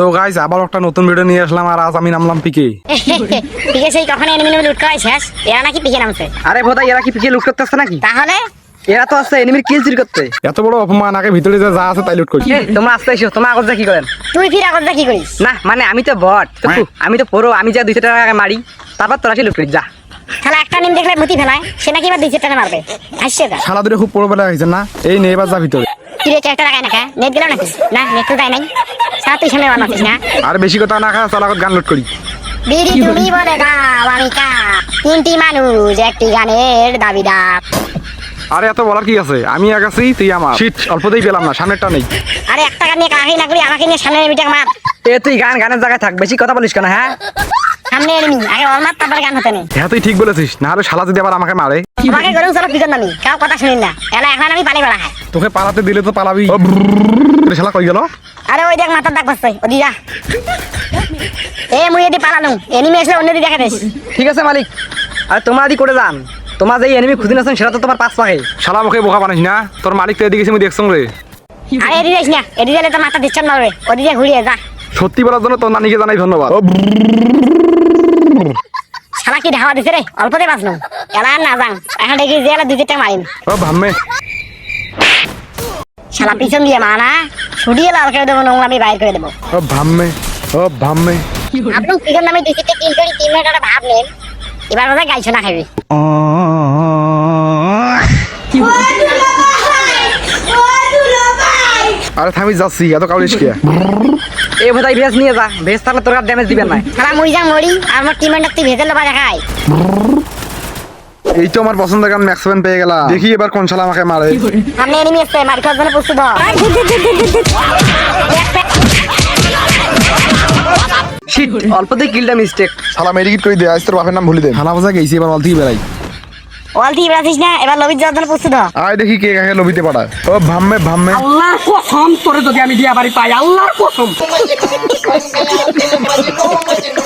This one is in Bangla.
তো গাইস আবার একটা নতুন ভিডিও নিয়ে আসলাম আর আজ আমি নামলাম পিকে ঠিক আছে কখন এনিমি লুট করাই শেষ। এরা নাকি পিকে নামছে। আরে ভোদা এরা কি পিছিয়ে লুট করতে আসছে নাকি? তাহলে? এরা তো আসছে এনিমির কিল চুরি করতে। এত বড় অপমান আগে ভিতরে যে যা আছে তাই লুট করি তোমরা আসতে এসো তোমরা আগত যা কি করেন? তুই ফির আগত যা কি করিস? না মানে আমি তো বট ফু, আমি তো পড়ো আমি যা দুইশো টাকা মারি তারপর তোরা সে লুট করিস যা। তাহলে একটা নিম দেখলে মুতি ফেলায় সে নাকি এবার দুই চারটা মারবে। হাসছে তা শালা দূরে খুব পড়বে লাগছে না? এই নে এবার যা ভিতরে। তুই চারটা টাকায় না নেট গেল নাকি? না নেট তো দেয় নাই। তুই বানাচ্ছিস না। আর বেশি কথা না খা চল গান লুট করি। বিড়ি তুমি বলে? গাও আমি কা। তিনটি মানুষ একটি গানের দাবিদার আরে এত বলার কি আছে? আমি এক আছি তুই আমার। শীত অল্পতেই পেলাম না সামনেরটা নেই। আরে একটা গান নিয়ে কাহিনী না করি আমাকে নিয়ে সামনে এনিমিটাকে মার। এ তুই গান গানের জায়গায় থাক বেশি কথা বলিস কেন হ্যাঁ? সামনে এনিমি আগে ওর মার তারপরে গান হতে নেই হ্যাঁ তুই ঠিক বলেছিস না হলে শালা যদি আবার আমাকে মারে। আমাকে গরম চলো নামি কাউ কথা শুনিন না। এলা এখন আমি পালি বেড়া খাই। তোকে পালাতে দিলে তো পালাবি। শালা কই গেল? আরে ওই দেখ মাথার দাগ পাচ্ছে ওদি যা এ মুই এদি পালানু এনিমি আসলে অন্য দিকে দেখা ঠিক আছে মালিক আরে তোমরা যদি করে যান। তোমার যে এনিমি খুঁজে আছেন সেটা তো তোমার পাঁচ পাখে শালা মুখে বোকা বানাইস না তোর মালিক তো এদিকে এসে আমি দেখছং রে। আরে এদি যাইস না এদি গেলে তো মাথা দিচ্ছেন মারবে ওদি যা ঘুরিয়ে যা। সত্যি বলার জন্য তোর নানিকে জানাই ধন্যবাদ। শালা কি ধাওয়া দিছে রে অল্পতে বাঁচলাম। এলা না যান এখন দেখি যে এলা দুই চারটা মারিম ও ভাম্মে। শালা পিছন দিয়ে মানা ছুটিয়ে লাল করে দেবো নোংরা আমি বাইর করে দেবো। ও ভাম্মে ও ভাম্মে। আপনি পিছন নামে দুই কিল করি তিন মিনিট একটা ভাব নেন এবার বোধহয় গাইছো না খাবি আরে থামি যাচ্ছি এত কাউরিস কে? এ ভোদাই ভেজ নিয়ে যা ভেজ থাকলে তোর ড্যামেজ দিবেন না। শালা মুই যা মরি আর আমার টিমের তুই ভেজে লোবা দেখাই এই তো আমার পছন্দের গান ম্যাক্স পেয়ে গেলাম দেখি এবার কোন শালা আমাকে মারে সামনে এনিমি আসছে মারি খাওয়ার জন্য প্রস্তুত শিট অল্পতেই কিলটা মিস্টেক শালা মেডিকেট করে দে আজ তোর বাপের নাম ভুলি দে। শালা বোঝা গেছি এবার অলতি বেড়াই ওয়াল দিয়ে বেড়াছিস না এবার লবির যাওয়ার জন্য প্রস্তুত হ। আয় দেখি কে কাকে লবিতে পাঠায় ও ভাম্মে ভাম্মে। আল্লাহর কসম তোরে যদি আমি দিয়া বাড়ি পাই আল্লাহর কসম।